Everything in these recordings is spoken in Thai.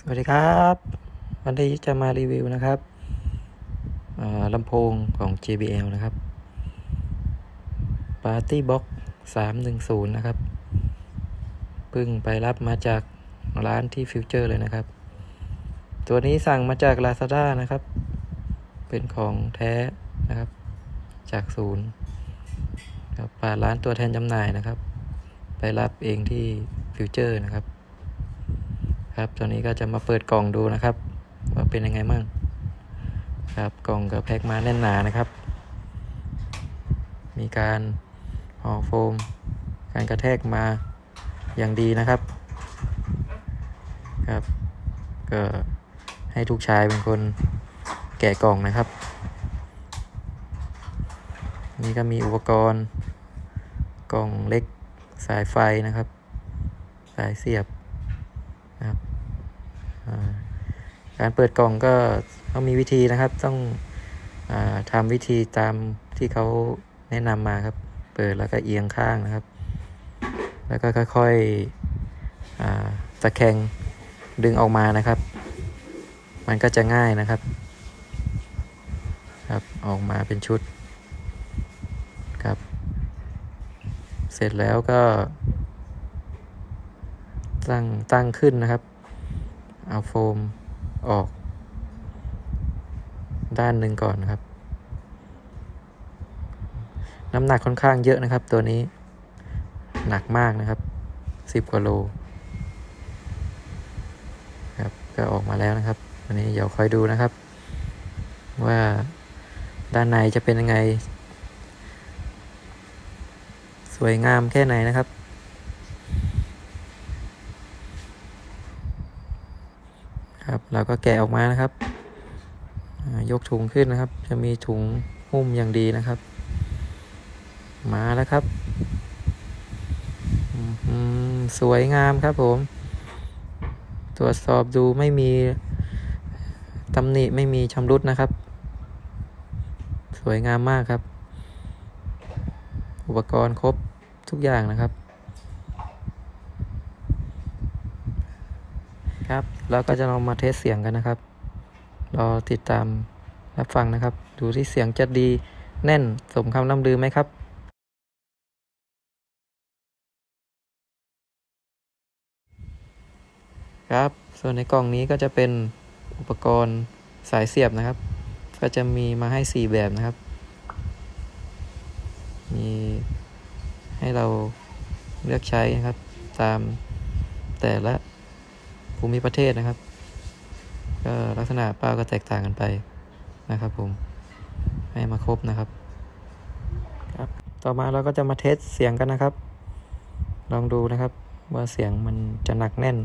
สวัสดีครับ วันนี้จะมารีวิวนะครับลำโพงของ JBL นะครับ Party Box 310 นะครับเพิ่งไปรับมาจากร้านที่ฟิวเจอร์เลยนะครับ ตัวนี้สั่งมาจาก Lazada นะครับ เป็นของแท้นะครับ จากศูนย์ครับผ่านร้านตัวแทนจำหน่ายนะครับ ไปรับเองที่ฟิวเจอร์นะครับ ครับตอนนี้ก็จะมาเปิดกล่องดูนะครับ ว่าเป็นยังไงมั่งครับกล่องก็แพ็คมาแน่นหนานะครับ มีการห่อโฟม การกระแทกมาอย่างดีนะครับครับ ก็ให้ทุกชายเป็นคนแกะกล่องนะครับ นี่ก็มีอุปกรณ์ กล่องเล็กสายไฟนะครับ สายเสียบ การเปิดกล่องก็ต้องมีวิธีนะครับ ต้องอทำวิธีตามที่เขาแนะนำมาครับ เปิดแล้วก็เอียงข้างนะครับ แล้วก็ค่อยๆตะแคงดึงออกมานะครับ มันก็จะง่ายนะครับ ครับออกมาเป็นชุดครับ เสร็จแล้วก็ ตั้งตั้งขึ้นนะครับ เอาโฟมออก ด้านหนึ่งก่อนนะครับ น้ำหนักค่อนข้างเยอะนะครับ ตัวนี้ หนักมากนะครับสิบกว่าโลครับก็ออกมาแล้วนะครับวันนี้เดี๋ยวคอยดูนะครับ ว่าด้านในจะเป็นยังไง สวยงามแค่ไหนนะครับ ครับเราก็แกะออกมานะครับ ยกถุงขึ้นนะครับ จะมีถุงหุ้มอย่างดีนะครับ มาแล้วครับสวยงามครับผม ตรวจสอบดูไม่มีตำหนิไม่มีชำรุดนะครับ สวยงามมากครับ อุปกรณ์ครบทุกอย่างนะครับ ครับ เราก็จะลองมาเทสเสียงกันนะครับ รอติดตามรับฟังนะครับ ดูที่เสียงจะดีแน่นสมคำล่ำลือไหมครับครับ ส่วนในกล่องนี้ก็จะเป็นอุปกรณ์สายเสียบนะครับ ก็จะมีมาให้ 4 แบบนะครับ มีให้เราเลือกใช้นะครับ ตามแต่ละ ภูมิประเทศนะครับ ก็ลักษณะเป้าก็แตกต่างกันไปนะครับผม ให้มาครบนะครับ ครับ ต่อมาเราก็จะมาเทสเสียงกันนะครับ ลองดูนะครับ ว่าเสียงมันจะหนักแน่น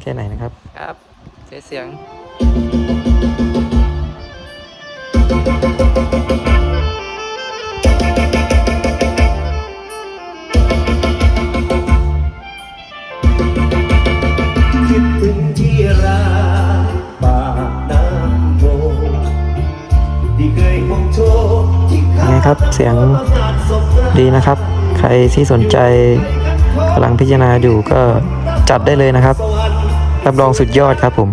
แค่ไหนนะครับ ครับ เทสเสียง ยังไงครับ เสียงดีนะครับ ใครที่สนใจกำลังพิจารณาอยู่ก็จัดได้เลยนะครับ รับรองสุดยอดครับผม